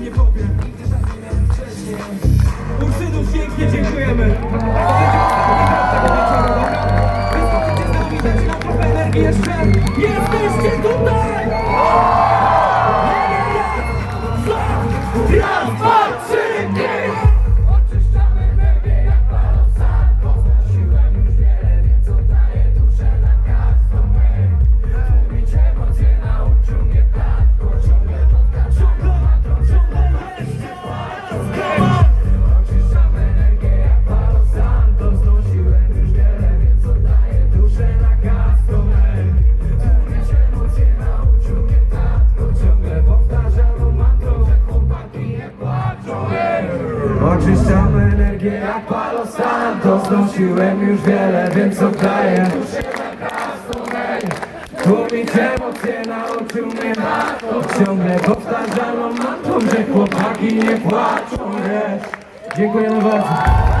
nie powiem. Ursynów pięknie dziękujemy. Z nami, nam trochę energii jeszcze. Jesteście tutaj! Oczyszczamy energię jak Palo Santo Znosiłem już wiele, na każdą meń Tłumić emocje nauczył mnie tato Ciągle powtarzaną mantrą, że chłopaki nie płaczą wiesz. Dziękujemy bardzo